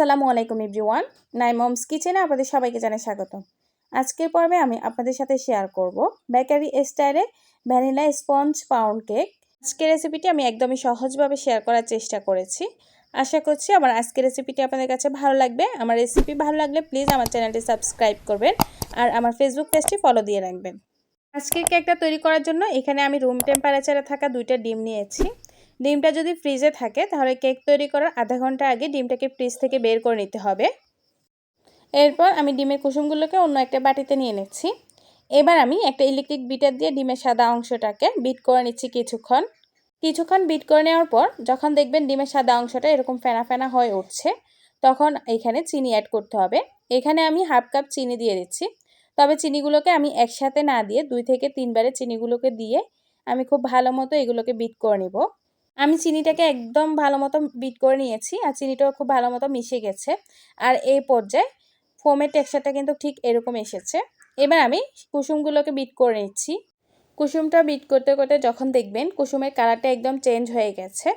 আসসালামু আলাইকুম এভরিওয়ান। নাই মমস কিচেনে আপনাদের সবাইকে জানাই স্বাগত আজকের পর্বে আমি আপনাদের সাথে শেয়ার করব বেকারি স্টাইলে ভ্যানিলা স্পঞ্জ পাউন্ড কেক। আজকের রেসিপিটি আমি একদমই সহজভাবে শেয়ার করার চেষ্টা করেছি। আশা করছি আমার আজকের রেসিপিটি আপনাদের কাছে ভালো লাগবে। আমার রেসিপি ভালো লাগলে প্লিজ আমার চ্যানেলটি সাবস্ক্রাইব করবেন আর আমার ফেসবুক পেজটি ফলো দিয়ে রাখবেন। আজকের কেকটা তৈরি করার জন্য এখানে আমি রুম টেম্পারেচারে থাকা দুইটা ডিম নিয়েছি। ডিমটা যদি ফ্রিজে থাকে, তাহলে কেক তৈরি করার আধা ঘণ্টা আগে ডিমটাকে ফ্রিজ থেকে বের করে নিতে হবে। এরপর আমি ডিমের কুসুমগুলোকে অন্য একটা বাটিতে নিয়ে নিচ্ছি। এবার আমি একটা ইলেকট্রিক বিটার দিয়ে ডিমের সাদা অংশটাকে বিট করে নিচ্ছি কিছুক্ষণ। কিছুক্ষণ বিট করে নেওয়ার পর, যখন দেখবেন ডিমের সাদা অংশটা এরকম ফেনা ফেনা হয়ে উঠছে, তখন এখানে চিনি অ্যাড করতে হবে। এখানে আমি হাফ কাপ চিনি দিয়ে দিচ্ছি। তবে চিনিগুলোকে আমি একসাথে না দিয়ে দুই থেকে তিনবারে চিনিগুলোকে দিয়ে আমি খুব ভালো মতো এগুলোকে বিট করে নেব। আমি চিনিটাকে একদম ভালো মতো বিট করে নিয়েছি আর চিনিটাও খুব ভালো মতো মিশে গেছে। আর এই পর্যায়ে ফোমের টেক্সচারটা কিন্তু ঠিক এরকম এসেছে। এবার আমি কুসুমগুলোকে বিট করে নিচ্ছি। কুসুমটা বিট করতে করতে যখন দেখবেন কুসুমের কালারটা একদম চেঞ্জ হয়ে গেছে,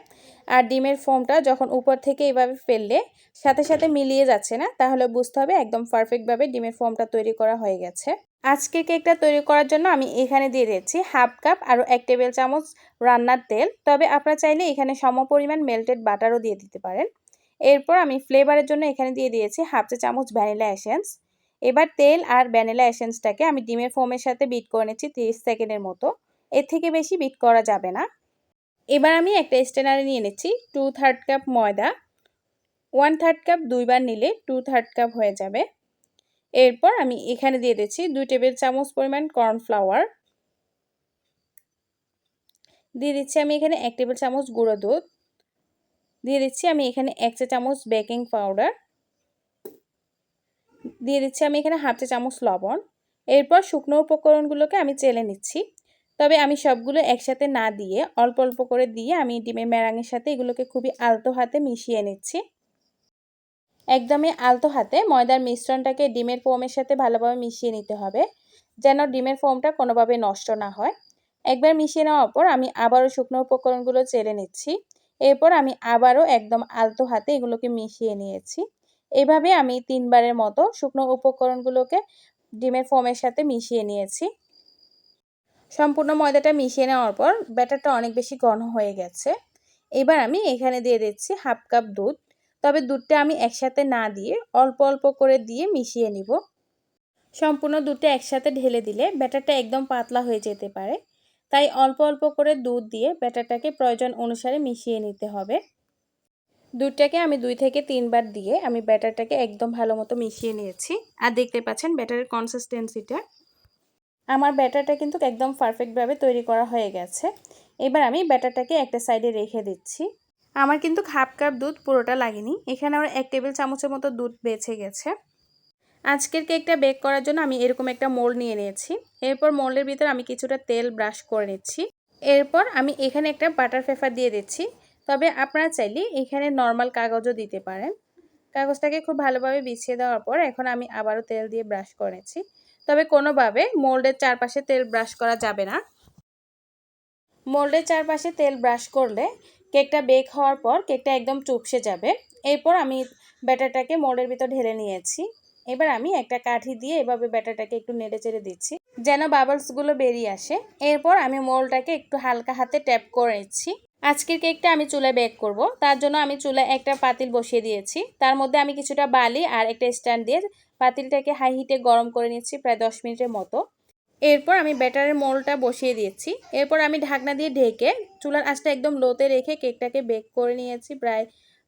আর ডিমের ফোমটা যখন উপর থেকে এভাবে ফেললে সাথে সাথে মিলিয়ে যাচ্ছে না, তাহলে বুঝতে হবে একদম পারফেক্টভাবে ডিমের ফোমটা তৈরি করা হয়ে গেছে। আজকে কেকটা তৈরি করার জন্য আমি এখানে দিয়ে দিয়েছি হাফ কাপ আরও এক টেবিল চামচ রান্নার তেল, তবে আপনারা চাইলে এখানে সম পরিমাণ মেল্টেড বাটারও দিয়ে দিতে পারেন। এরপর আমি ফ্লেভারের জন্য এখানে দিয়ে দিয়েছি হাফ চা চামচ ভ্যানিলা এসেন্স এবার তেল আর ভ্যানিলা এসেন্সটাকে আমি ডিমের ফোমের সাথে বিট করে নিচ্ছি তিরিশ সেকেন্ডের মতো। এর থেকে বেশি বিট করা যাবে না। এবার আমি একটা স্টেনারে নিয়ে নিচ্ছি টু থার্ড কাপ ময়দা। ওয়ান থার্ড কাপ দুইবার নিলে টু থার্ড কাপ হয়ে যাবে। এরপর আমি এখানে দিয়ে দিচ্ছি দুই টেবিল চামচ পরিমাণ কর্নফ্লাওয়ার দিয়ে দিচ্ছি আমি এখানে এক টেবিল চামচ গুঁড়ো দুধ। দিয়ে দিচ্ছি আমি এখানে এক চা চামচ বেকিং পাউডার দিয়ে দিচ্ছি আমি এখানে হাফ চা চামচ লবণ। এরপর শুকনো উপকরণগুলোকে আমি চেলে নিচ্ছি। তবে আমি সবগুলো একসাথে না দিয়ে অল্প অল্প করে দিয়ে আমি ডিমের ম্যারাঙের সাথে এগুলোকে খুবই আলতো হাতে মিশিয়ে নিচ্ছি। একদমই আলতো হাতে ময়দার মিশ্রণটাকে ডিমের ফোমের সাথে ভালোভাবে মিশিয়ে নিতে হবে, যেন ডিমের ফোমটা কোনোভাবে নষ্ট না হয়। একবার মিশিয়ে নেওয়ার পর আমি আবারও শুকনো উপকরণগুলো চেলে নিচ্ছি। এরপর আমি আবারও একদম আলতো হাতে এগুলোকে মিশিয়ে নিয়েছি। এইভাবে আমি তিনবারের মতো শুকনো উপকরণগুলোকে ডিমের ফোমের সাথে মিশিয়ে নিয়েছি। সম্পূর্ণ ময়দাটা মিশিয়ে নেওয়ার পর ব্যাটারটা অনেক বেশি ঘন হয়ে গেছে। এবার আমি এখানে দিয়ে দিচ্ছি হাফ কাপ দুধ। তবে দুধটা আমি একসাথে না দিয়ে অল্প অল্প করে দিয়ে মিশিয়ে নিব। সম্পূর্ণ দুধটা একসাথে ঢেলে দিলে ব্যাটারটা একদম পাতলা হয়ে যেতে পারে। তাই অল্প অল্প করে দুধ দিয়ে ব্যাটারটাকে প্রয়োজন অনুসারে মিশিয়ে নিতে হবে। দুধটাকে আমি দুই থেকে তিনবার দিয়ে আমি ব্যাটারটাকে একদম ভালো মতো মিশিয়ে নিয়েছি। আর দেখতে পাচ্ছেন ব্যাটারের কনসিস্টেন্সিটা আমার ব্যাটারটা কিন্তু একদম পারফেক্টভাবে তৈরি করা হয়ে গেছে। এবার আমি ব্যাটারটাকে একটা সাইডে রেখে দিচ্ছি। আমার কিন্তু হাফ কাপ দুধ পুরোটা লাগেনি। এখানে আমার এক টেবিল চামচের মতো দুধ বেঁচে গেছে। আজকের কেকটা বেক করার জন্য আমি এরকম একটা মোল্ড নিয়ে নিয়েছি। এরপর মোল্ডের ভিতর আমি কিছুটা তেল ব্রাশ করে নিচ্ছি। এরপর আমি এখানে একটা বাটার পেপার দিয়ে দিচ্ছি। তবে আপনারা চাইলে এখানে নর্মাল কাগজও দিতে পারেন। কাগজটাকে খুব ভালোভাবে বিছিয়ে দেওয়ার পর এখন আমি আবারও তেল দিয়ে ব্রাশ করেছি তবে কোনোভাবে মোল্ডের চারপাশে তেল ব্রাশ করা যাবে না। মোল্ডের চারপাশে তেল ব্রাশ করলে কেকটা বেক হওয়ার পর কেকটা একদম চুপসে যাবে। এরপর আমি ব্যাটারটাকে মোল্ডের ভিতর ঢেলে নিয়েছি। এবার আমি একটা কাঠি দিয়ে এভাবে ব্যাটারটাকে একটু নেড়ে চেড়ে দিচ্ছি, যেন বাবলসগুলো বেরিয়ে আসে। এরপর আমি মোলটাকে একটু হালকা হাতে ট্যাপ করে নিচ্ছি। আজকের কেকটা আমি চুলায় বেক করব। তার জন্য আমি চুলায় একটা পাতিল বসিয়ে দিয়েছি। তার মধ্যে আমি কিছুটা বালি আর একটা স্ট্যান্ড দিয়ে পাতিলটাকে হাই হিটে গরম করে নিচ্ছি প্রায় দশ মিনিটের মতো। এরপর আমি ব্যাটারের মোলটা বসিয়ে দিয়েছি। এরপর আমি ঢাকনা দিয়ে ঢেকে চুলার আঁচটা একদম লোতে রেখে কেকটাকে বেক করে নিয়েছি প্রায়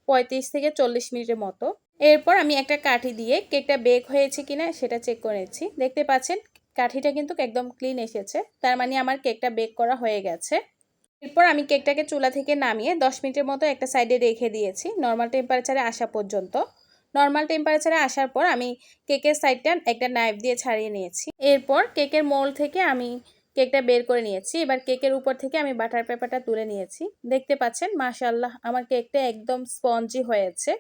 পঁয়ত্রিশ থেকে চল্লিশ মিনিটের মতো। এরপর আমি একটা কাঠি দিয়ে কেকটা বেক হয়েছে কিনা সেটা চেক করেছি দেখতে পাচ্ছেন, কাঠিটা কিন্তু একদম ক্লিন এসেছে। তার মানে আমার কেকটা বেক করা হয়ে গেছে। এরপর আমি কেকটাকে চুলা থেকে নামিয়ে দশ মিনিটের মতো একটা সাইডে রেখে দিয়েছি নর্মাল টেম্পারেচারে আসা পর্যন্ত। নর্মাল টেম্পারেচারে আসার পর আমি কেকের সাইডটা একটা নাইফ দিয়ে ছাড়িয়ে নিয়েছি। এরপর কেকের মোল থেকে আমি কেকটা বের করে নিয়েছি। এবার কেকের উপর থেকে আমি বাটার পেপারটা তুলে নিয়েছি। দেখতে পাচ্ছেন মাশাল্লাহ আমার কেকটা একদম স্পঞ্জি হয়েছে।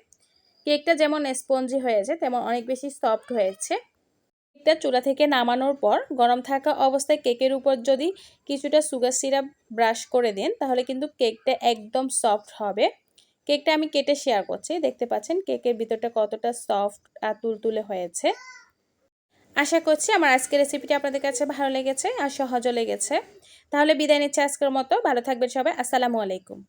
কেকটা যেমন স্পঞ্জি হয়েছে, তেমন অনেক বেশি সফট হয়েছে। কেকটা চুলা থেকে নামানোর পর গরম থাকা অবস্থায় কেকের উপর যদি কিছুটা সুগার সিরাপ ব্রাশ করে দেন, তাহলে কিন্তু কেকটা একদম সফট হবে। কেকটা আমি কেটে শেয়ার করছি, দেখতে পাচ্ছেন কেকের ভিতরটা কতটা সফট আর তুলতুলে হয়েছে। আশা করছি আমার আজকের রেসিপিটি আপনাদের কাছে ভালো লেগেছে আর সহজও লেগেছে। তাহলে বিদায় নিচ্ছে আজকের মতো। ভালো থাকবেন সবাই। আসসালামু আলাইকুম।